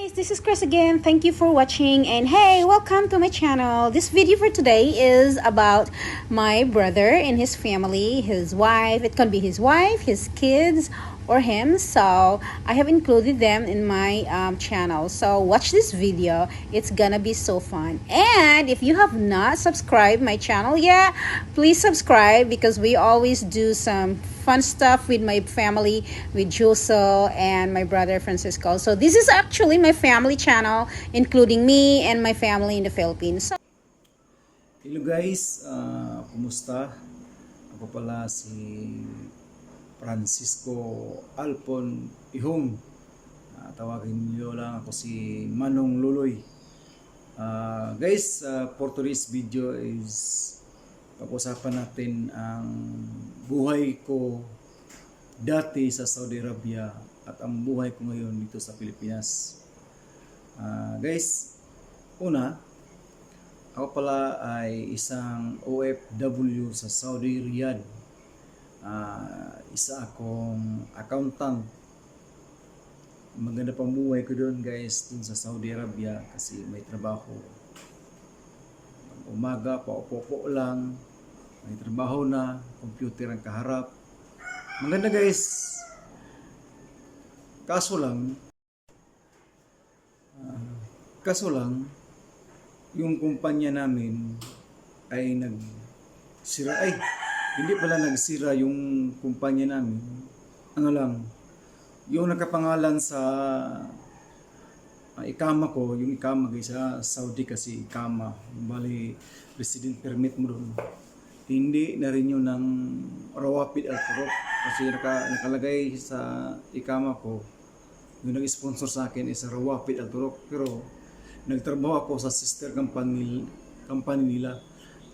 guys, this is Chris again. Thank you for watching and hey, welcome to my channel. This video for today is about my brother and his family, his wife. It can be his wife, his kids, or him. So I have included them in my um, channel. So watch this video. It's gonna be so fun. And if you have not subscribed my channel yet, please subscribe because we always do some fun stuff with my family, with Juso and my brother Francisco. So this is actually my family channel, including me and my family in the Philippines. So, Hello guys, Ah, kumusta? Ako pala si Francisco Alpon Ihong. Ah, tawagin niyo lang ako si Manong Luloy. Ah, guys, ah, for today's video is pag-usapan natin ang buhay ko dati sa Saudi Arabia at ang buhay ko ngayon dito sa Pilipinas. Ah, guys, una, ako pala ay isang OFW sa Saudi Riyadh. Ah, isa akong accountant. Maganda pang buhay ko doon guys, doon sa Saudi Arabia kasi may trabaho. Umaga, paupo-upo lang. May trabaho na, computer ang kaharap. Maganda guys. Kaso lang, ah, kaso lang, yung kumpanya namin ay nagsira ay hindi pala nagsira yung kumpanya namin ano lang yung nakapangalan sa ah, ikama ko yung ikama guys sa Saudi kasi ikama bali resident permit mo doon hindi na rin yun ng Rawapid al kasi naka, nakalagay sa ikama ko yung nag-sponsor sa akin is Rawapid al pero nagtrabaho ako sa sister company company nila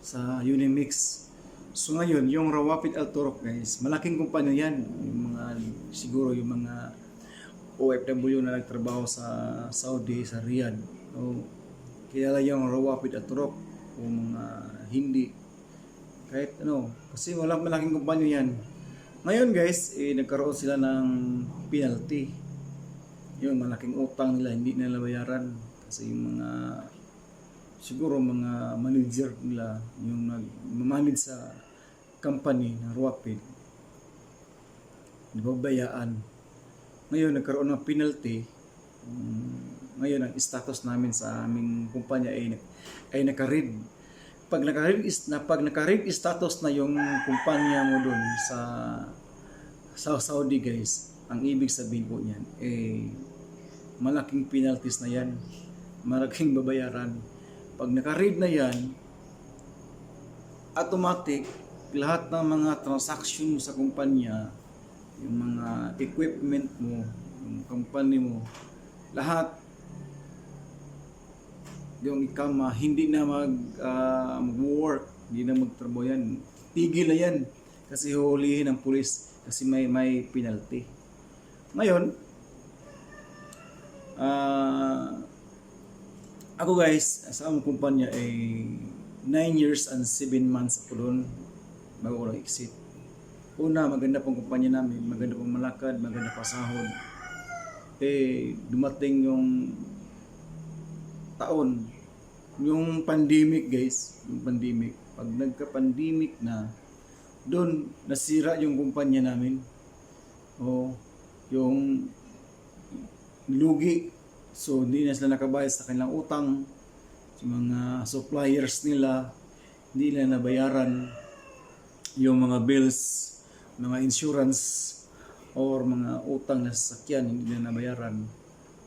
sa Unimix. So ngayon, yung Rawapid Al Turok guys, malaking kumpanya yan. Yung mga, siguro yung mga OFW na nagtrabaho sa Saudi, sa Riyadh. So, kilala yung Rawapid Al Turok o mga hindi. Kahit ano, kasi walang malaking kumpanya yan. Ngayon guys, eh, nagkaroon sila ng penalty. Yung malaking utang nila, hindi nila bayaran kasi yung mga siguro mga manager nila yung nag-manage sa company ng Ruapid nababayaan ngayon nagkaroon ng penalty um, ngayon ang status namin sa aming kumpanya ay, ay naka-read pag naka-read is na pag naka-read status na yung kumpanya mo doon sa sa Saudi guys ang ibig sabihin po niyan eh malaking penalties na yan malaking babayaran. Pag naka-read na yan, automatic, lahat ng mga transaction mo sa kumpanya, yung mga equipment mo, yung company mo, lahat, yung ikama, hindi na mag, ah, mag-work, hindi na magtrabaho yan. Tigil na yan kasi huhulihin ng pulis kasi may may penalty. Ngayon, ah ako guys, sa among kumpanya ay 9 years and 7 months ako doon bago ko exit. Una, maganda pong kumpanya namin, maganda pong malakad, maganda pa sahod. Eh, dumating yung taon, yung pandemic guys, yung pandemic. Pag nagka-pandemic na, doon nasira yung kumpanya namin. O, yung lugi So, hindi na sila nakabayad sa kanilang utang. Yung mga suppliers nila, hindi nila nabayaran yung mga bills, mga insurance, or mga utang na sasakyan, hindi nila nabayaran.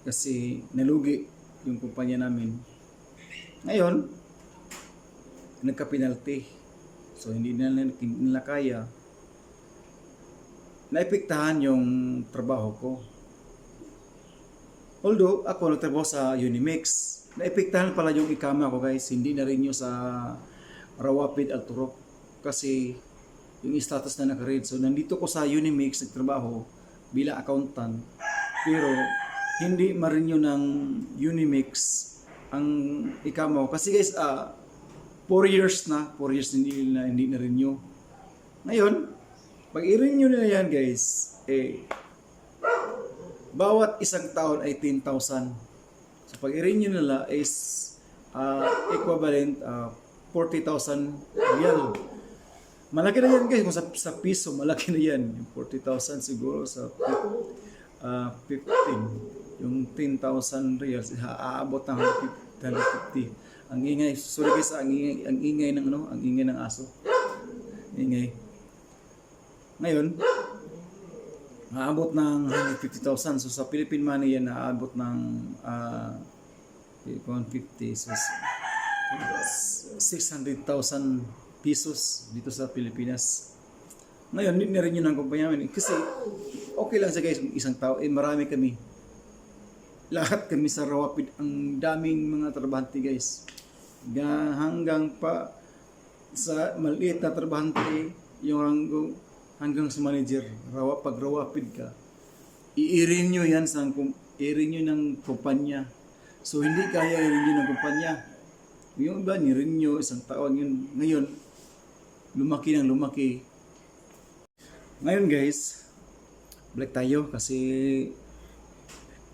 Kasi nalugi yung kumpanya namin. Ngayon, nagka-penalty. So, hindi nila, hindi nila kaya. Naipiktahan yung trabaho ko. Although ako nagtrabaho sa Unimix, naepektahan pala yung ikama ko guys, hindi na rin sa Rawapid al Turok kasi yung status na naka-read. So nandito ko sa Unimix nagtrabaho bilang accountant pero hindi ma-renew ng Unimix ang ikama ko. Kasi guys, ah 4 years na, 4 years hindi na hindi na renew. Ngayon, pag i-renew nila yan guys, eh bawat isang taon ay 10,000 So pag i-renew nila is uh, equivalent uh, 40,000 real. Malaki na yan guys, kung sa, sa piso, malaki na yan. Yung 40,000 siguro sa uh, 15. Yung 10,000 reals, aabot ng 150. Ang ingay, sorry guys, ang ingay, ang ingay ng ano, ang ingay ng aso. Ingay. Ngayon, naabot ng 150,000. So sa Philippine money yan, naabot ng uh, 150. So 600,000 pesos dito sa Pilipinas. Ngayon, hindi na rin yun ang kumpanya namin. Kasi okay lang sa guys, isang tao, eh marami kami. Lahat kami sa Rawapid, ang daming mga trabahante guys. Ga- Hanggang pa sa maliit na trabahante, yung hanggang, hanggang sa manager, rawa, pag Rawapid ka, i-renew yan sa i-renew ng kumpanya. So hindi kaya i-renew ng kumpanya. Yung iba ni-renew isang taon yun. Ngayon, lumaki ng lumaki. Ngayon guys, balik tayo kasi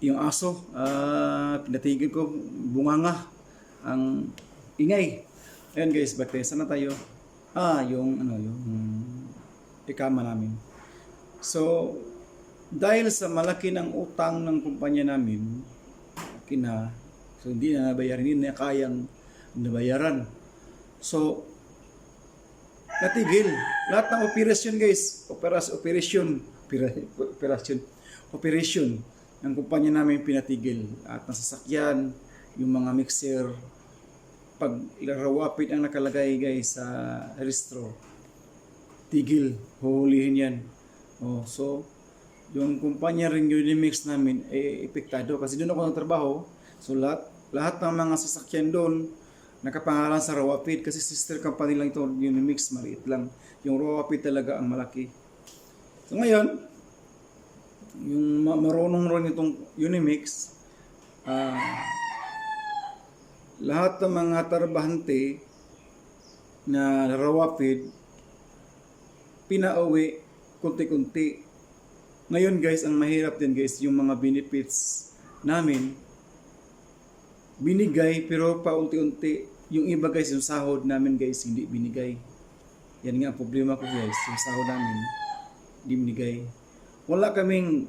yung aso, ah pinatigil ko, bunganga ang ingay. Ayun guys, balik tayo. Sana tayo? Ah, yung ano, yung ikama namin. So, dahil sa malaki ng utang ng kumpanya namin, kina, so hindi na nabayaran, hindi na kayang nabayaran. So, natigil. Lahat ng operasyon guys, operas, operasyon, opera- operasyon, operasyon ng kumpanya namin pinatigil. At nasasakyan, yung mga mixer, pag larawapit ang nakalagay guys sa registro, tigil, huhulihin yan. Oh, so, yung kumpanya rin Unimix namin, eh, epektado. Kasi doon ako nagtrabaho. So, lahat, lahat ng mga sasakyan doon, nakapangalan sa Rawapid. Kasi sister company lang ito, Unimix, maliit lang. Yung Rawapid talaga ang malaki. So, ngayon, yung ma- marunong rin itong Unimix, ah, lahat ng mga trabahante na Rawapid, pinauwi kunti-kunti. Ngayon guys, ang mahirap din guys, yung mga benefits namin, binigay pero paunti-unti. Yung iba guys, yung sahod namin guys, hindi binigay. Yan nga ang problema ko guys, yung sahod namin, hindi binigay. Wala kaming,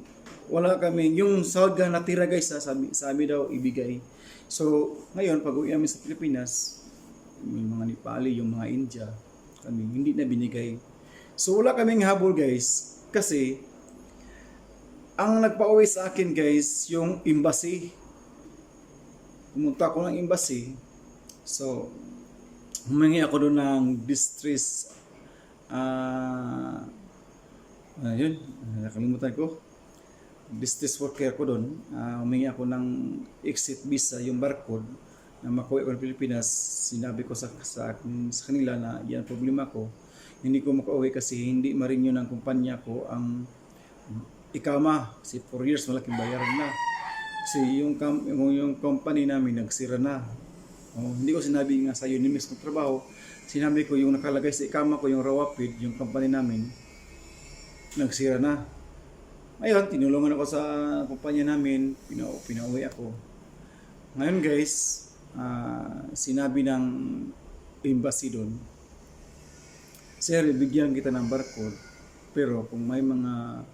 wala kaming, yung sahod nga natira guys, ha, sabi, sabi daw ibigay. So, ngayon, pag uwi namin sa Pilipinas, yung mga Nepali, yung mga India, kami, hindi na binigay. So, wala kaming habol guys, kasi, ang nagpa-uwi sa akin guys, yung embassy. Pumunta ako ng embassy. So, humingi ako doon ng distress ah ayun, nakalimutan ko. Distress worker ko doon. Ah, humingi ako ng exit visa, yung barcode na makuha ko ng Pilipinas. Sinabi ko sa, sa, sa kanila na yan problema ko. Hindi ko makauwi kasi hindi ma-renew ng kumpanya ko ang ikama kasi 4 years malaking bayaran na kasi yung, yung, yung company namin nagsira na oh, hindi ko sinabi nga sa Unimis ng trabaho sinabi ko yung nakalagay sa ikama ko yung Rawapid yung company namin nagsira na. Ngayon tinulungan ako sa kumpanya namin. Pina pinauwi ako. Ngayon guys ah, sinabi ng embassy doon sir bigyan kita ng barcode pero kung may mga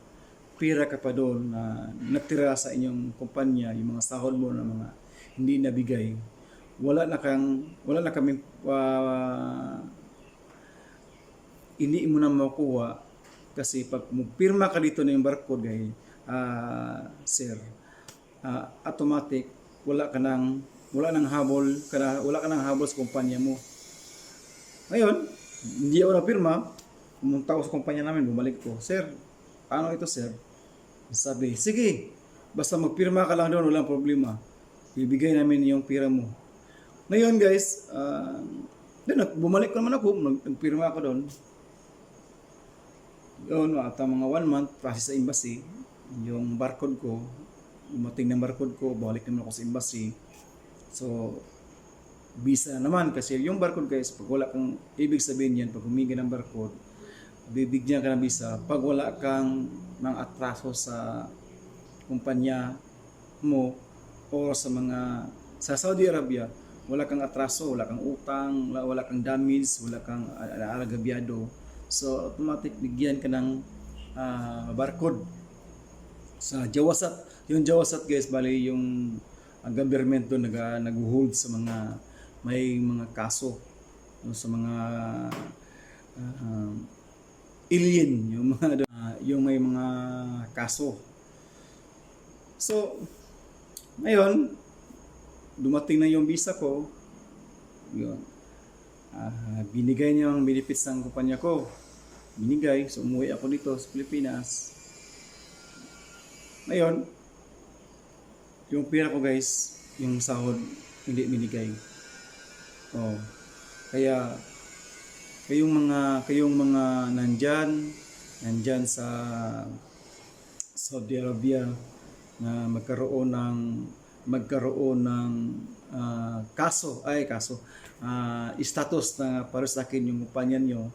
pira ka pa doon na natira sa inyong kumpanya, yung mga sahod mo na mga hindi nabigay, wala na kang wala na kami uh, hindi mo na makuha kasi pag pirma ka dito yung barcode kay ah, sir ah, automatic wala ka nang wala nang habol kana wala ka nang habol sa kumpanya mo ngayon hindi ako na pirma pumunta ako sa kumpanya namin bumalik ko sir ano ito sir sabi, sige, basta magpirma ka lang doon, walang problema. Bibigay namin yung pira mo. Ngayon guys, uh, doon, bumalik ko naman ako, nag- nagpirma ako doon. At ang mga one month, process sa embassy, yung barcode ko, dumating ng barcode ko, balik naman ako sa embassy. So, visa naman kasi yung barcode guys, pag wala kang, ibig sabihin yan, pag humingi ng barcode, bibigyan ka ng visa pag wala kang mga atraso sa kumpanya mo o sa mga sa Saudi Arabia, wala kang atraso, wala kang utang, wala, wala kang damage, wala kang uh, alagabyado. So automatic bigyan ka ng ah, barcode sa Jawasat. Yung Jawasat guys, bali yung ang government doon nag nag-hold sa mga may mga kaso no, sa mga ah, alien yung mga ah, yung may mga kaso. So ngayon dumating na yung visa ko. Yun. Ah, binigay niya ang benefits ng kumpanya ko. Binigay. So, umuwi ako dito sa Pilipinas. Ngayon, yung pera ko guys, yung sahod, hindi binigay. Oh. Kaya, kayong mga, kayong mga nandyan, nandyan sa Saudi Arabia na magkaroon ng magkaroon ng ah, kaso ay kaso ah, status na para sa akin yung kumpanya nyo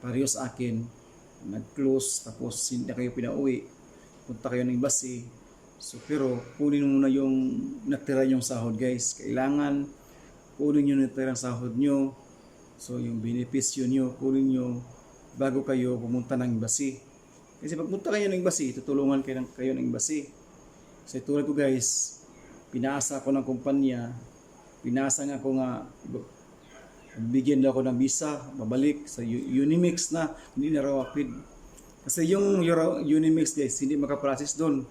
pareho sa akin nag-close tapos hindi kayo pinauwi. Punta kayo ng embassy. So pero kunin mo muna yung natira yung sahod guys. Kailangan kunin nyo natirang sahod nyo. So yung benepisyo nyo kunin nyo bago kayo pumunta ng embassy. Kasi pag punta kayo ng embassy tutulungan kayo ng, kayo ng embassy. Sa tulad ko guys pinasa ako ng kumpanya, pinasa nga ako nga, bigyan daw ako ng visa, babalik sa Unimix na, hindi. Kasi yung Unimix guys, hindi makaprocess doon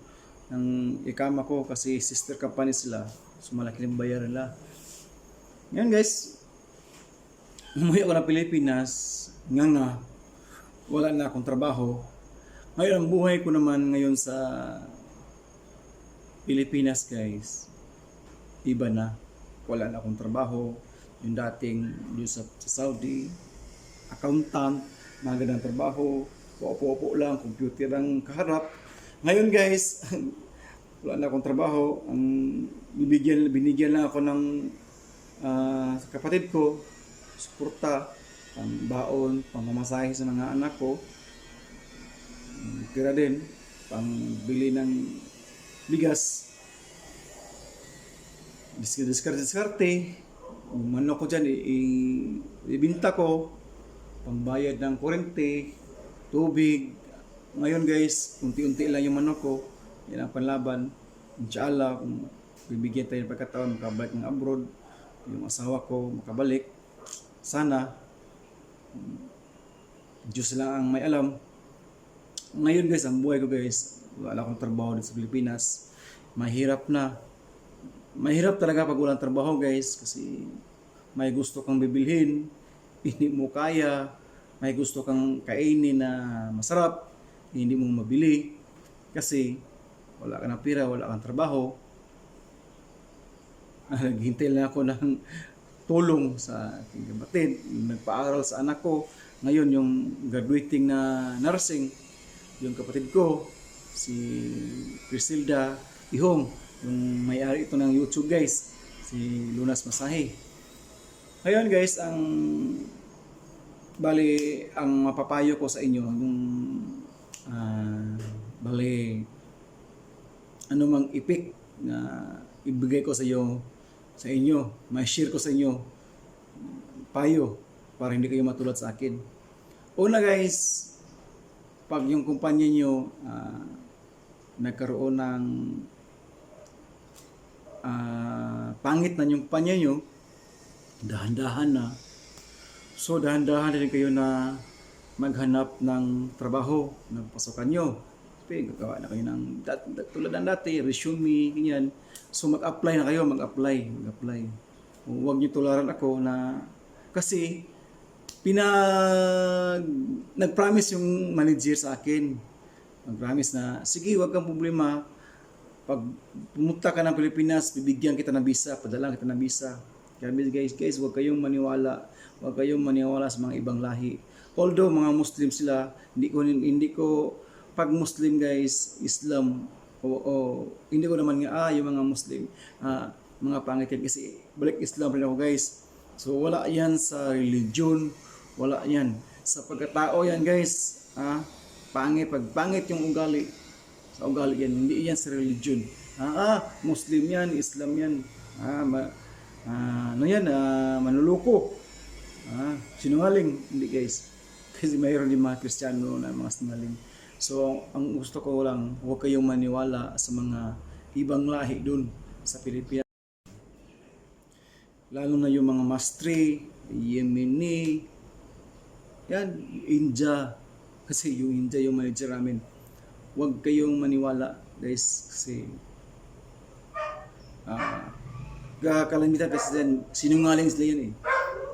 ng ikama ko kasi sister company sila, so malaki ng bayaran nila. Ngayon guys, umuwi ako ng Pilipinas, nga nga, wala na akong trabaho. Ngayon, ang buhay ko naman ngayon sa Pilipinas guys, iba na. Wala na akong trabaho. Yung dating yung sa, sa Saudi, accountant, magandang trabaho, upo-upo lang, computer ang kaharap. Ngayon guys, wala na akong trabaho. Ang bibigyan, binigyan lang ako ng sa kapatid ko, suporta, pang baon, pang mamasahe sa mga anak ko. Kira din, pang bili ng bigas. Diskarte, Yung manok ko dyan, ibinta ko. Pambayad ng kurente, tubig. Ngayon guys, unti-unti lang yung manok ko. Yan ang panlaban. Inshallah, kung bibigyan tayo ng pagkataon, makabalik ng abroad. Yung asawa ko, makabalik. Sana. Diyos lang ang may alam. Ngayon guys, ang buhay ko guys, wala akong trabaho dito sa Pilipinas. Mahirap na. Mahirap talaga pag walang trabaho guys kasi may gusto kang bibilhin, hindi mo kaya, may gusto kang kainin na masarap, hindi mo mabili kasi wala ka ng pera, wala kang trabaho. Naghintay lang ako ng tulong sa aking kapatid, nagpaaral sa anak ko. Ngayon, yung graduating na nursing, yung kapatid ko, si Crisilda Ihong, yung may-ari ito ng YouTube guys, si Lunas Masahe. Ngayon guys, ang bali ang mapapayo ko sa inyo yung ah, bali ano mang ipik na ibigay ko sa iyo sa inyo, may share ko sa inyo payo para hindi kayo matulad sa akin. Una guys, pag yung kumpanya nyo ah, nagkaroon ng ah, pangit na yung kumpanya nyo, dahan-dahan na. So, dahan-dahan rin kayo na maghanap ng trabaho ng pasukan nyo. Kasi gagawa na kayo ng, dat, dat- tulad ng dati, resume, ganyan. So, mag-apply na kayo, mag-apply, mag-apply. Huwag nyo tularan ako na, kasi, pinag, nag-promise yung manager sa akin. Nag-promise na, sige, huwag kang problema. Pag pumunta ka ng Pilipinas, bibigyan kita ng visa, padala kita ng visa. Kaya guys, guys, huwag kayong maniwala. Huwag kayong maniwala sa mga ibang lahi. Although mga Muslim sila, hindi ko hindi ko pag Muslim guys, Islam o, o hindi ko naman nga ah yung mga Muslim ah, mga pangit yan kasi balik Islam rin ako guys. So wala yan sa religion, wala yan sa pagkatao yan guys. Ah, pangit pag pangit yung ugali sa ugali yan, hindi yan sa religion. Ah, ah, Muslim yan, Islam yan. Ah, ma, ah, ano yan, ah, manluloko. Ah, sinungaling. Hindi guys. Kasi mayroon din mga Kristiyano na mga sinungaling. So, ang gusto ko lang, huwag kayong maniwala sa mga ibang lahi dun sa Pilipinas. Lalo na yung mga Mastre, Yemeni, yan, India. Kasi yung India yung manager namin. Huwag kayong maniwala guys kasi ah kalamitan kasi din sinungaling sila yan eh.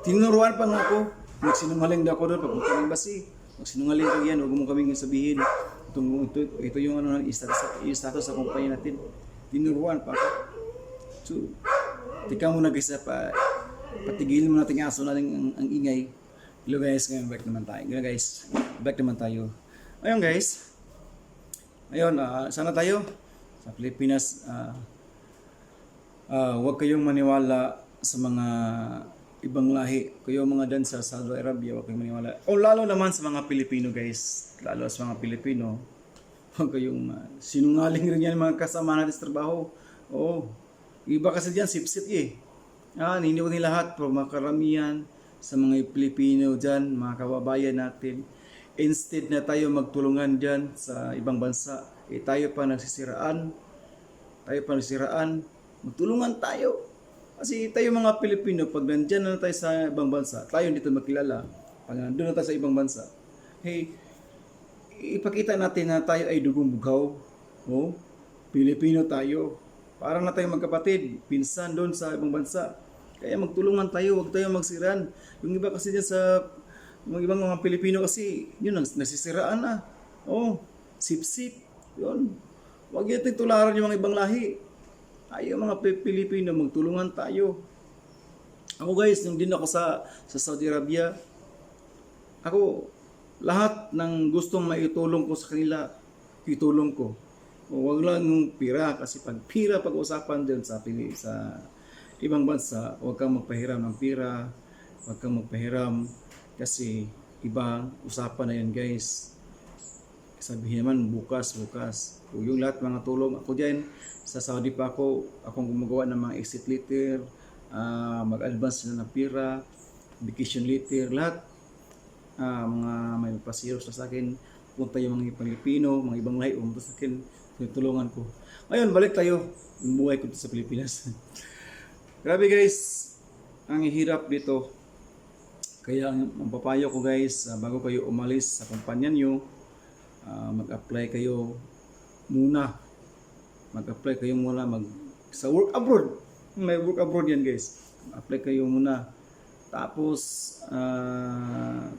Tinuruan pa nga ako. Nagsinungaling daw ako doon pag kaming basi. Magsinungaling ka yan, huwag mo kaming sabihin. Itong, ito, ito yung ano, status, status sa kumpanya natin. Tinuruan pa ako. So, tika muna guys, ah, pa, patigilin mo natin aso natin ang, ang ingay. Hello guys, ngayon back naman tayo. Ngayon guys, back naman tayo. Ayun guys, ayun, ah, sana tayo sa Pilipinas, ah, ah, huwag kayong maniwala sa mga ibang lahi. Kayo mga dan sa Saudi Arabia, huwag kayong maniwala. O lalo naman sa mga Pilipino guys, lalo sa mga Pilipino, huwag kayong ah, sinungaling rin yan mga kasama natin sa trabaho. Oo, iba kasi dyan, sip-sip eh. Ah, hindi ko ni lahat, pero mga karamihan sa mga Pilipino dyan, mga kababayan natin. Instead na tayo magtulungan dyan sa ibang bansa, eh tayo pa nagsisiraan, tayo pa nagsisiraan, magtulungan tayo. Kasi tayo mga Pilipino, pag nandyan na tayo sa ibang bansa, tayo dito makilala. Pag nandun na tayo sa ibang bansa, hey, ipakita natin na tayo ay dugong bugaw. Oh, Pilipino tayo. Parang na tayo magkapatid, pinsan doon sa ibang bansa. Kaya magtulungan tayo, huwag tayo magsiran. Yung iba kasi dyan sa mga ibang mga Pilipino kasi, yun, nas- nasisiraan na. Oh, sip-sip. Yun. Huwag natin tularan yung mga ibang lahi. Tayo mga Pi- Pilipino, magtulungan tayo. Ako guys, nung din ako sa, sa Saudi Arabia, ako, lahat ng gustong maitulong ko sa kanila, itulong ko. O wag lang yung pira kasi pag pira pag-usapan din sa pili sa ibang bansa, huwag kang magpahiram ng pira, huwag kang magpahiram kasi ibang usapan na yan guys. Sabihin naman bukas, bukas. O yung lahat mga tulong ako diyan sa Saudi pa ako, akong gumagawa ng mga exit letter, ah, mag-advance na ng pira, vacation letter, lahat ah, mga may pasiro sa akin, punta yung mga Pilipino, mga ibang lahi, pumunta sa akin, tinutulungan ko. Ngayon, balik tayo, yung buhay ko sa Pilipinas. Grabe guys, ang hirap dito. Kaya ang ang ko guys, ah, bago kayo umalis sa kumpanya nyo, ah, mag-apply kayo muna. Mag-apply kayo muna mag sa work abroad. May work abroad yan guys. Apply kayo muna. Tapos, ah,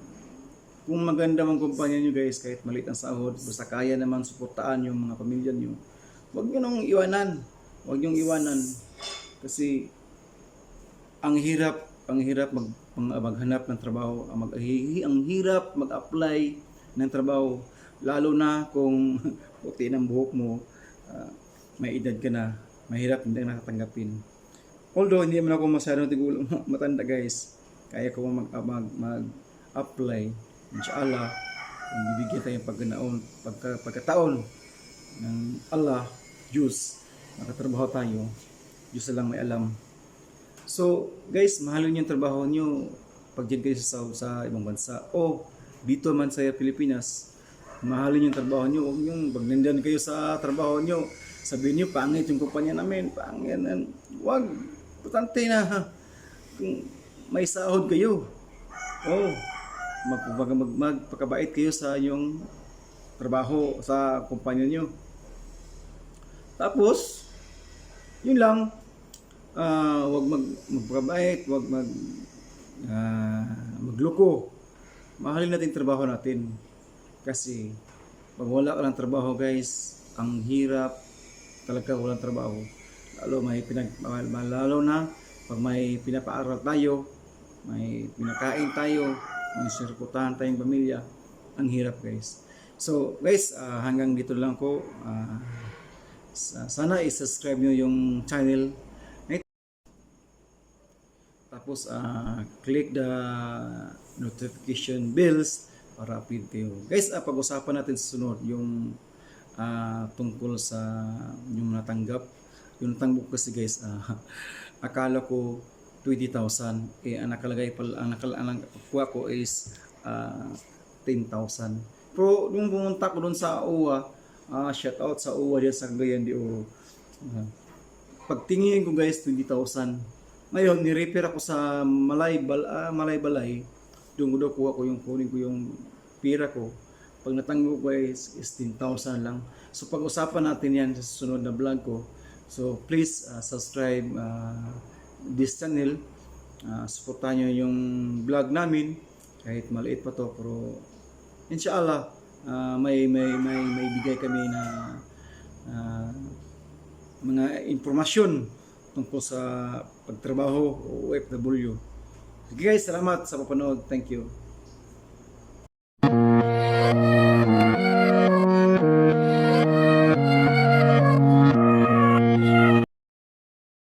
kung maganda mang kumpanya nyo guys, kahit maliit ang sahod, basta kaya naman suportaan yung mga pamilya nyo, huwag nyo nang iwanan. Huwag nyo iwanan. Kasi, ang hirap, ang hirap mag- maghanap ng trabaho, mag, ang hirap mag-apply ng trabaho, lalo na kung puti ng buhok mo, ah, may edad ka na, mahirap hindi ka nakatanggapin. Although hindi naman ako masyadong tigulang matanda guys, kaya ko mag, mag, mag-apply. Inshallah, kung bibigyan tayong pagkanaon, pagka, pagkataon ng Allah, Diyos, makatrabaho tayo, Diyos lang may alam. So, guys, mahalin yung trabaho nyo pag dyan kayo sa, sa ibang bansa. O, dito man sa Pilipinas, mahalin yung trabaho nyo. Huwag yung pag nandyan kayo sa trabaho nyo, sabihin nyo, pangit yung kumpanya namin, pangit. yan." Huwag, putante na. Kung may sahod kayo, oh, mag, mag, mag, magpakabait kayo sa yung trabaho sa kumpanya nyo. Tapos, yun lang, ah wag mag magpakabait, wag mag ah, magloko. Mahalin natin trabaho natin. Kasi pag wala ka ng trabaho, guys, ang hirap talaga walang trabaho. Lalo may pinag lalo na pag may pinapaaral tayo, may pinakain tayo, may sirkutahan tayong pamilya, ang hirap guys. So guys, ah, hanggang dito lang ko. Sa- sana i-subscribe nyo yung channel tapos ah, click the notification bells para update kayo. Guys, ah, pag-usapan natin sa sunod yung ah, tungkol sa yung natanggap. Yung natanggap kasi guys, ah, akala ko 20,000. Eh, ang nakalagay pala, ang nakalagay ko is ah, 10,000. Pero nung pumunta ko doon sa OWA, ah, shout out sa OWA dyan sa Cagayan de Oro. Ah, pagtingin ko guys, 20,000. Ngayon, ni-repair ako sa Malay, Bal, ah, Malay Balay. Doon ko daw kuha ko yung kunin ko yung pira ko. Pag natanggap ko is 10,000 lang. So pag-usapan natin yan sa susunod na vlog ko. So please ah, subscribe ah, this channel. Ah, supportahan nyo yung vlog namin. Kahit maliit pa to, pero inshallah, ah, may, may, may, may bigay kami na ah, mga impormasyon tungkol sa pagtrabaho o OFW. Sige guys, salamat sa papanood. Thank you.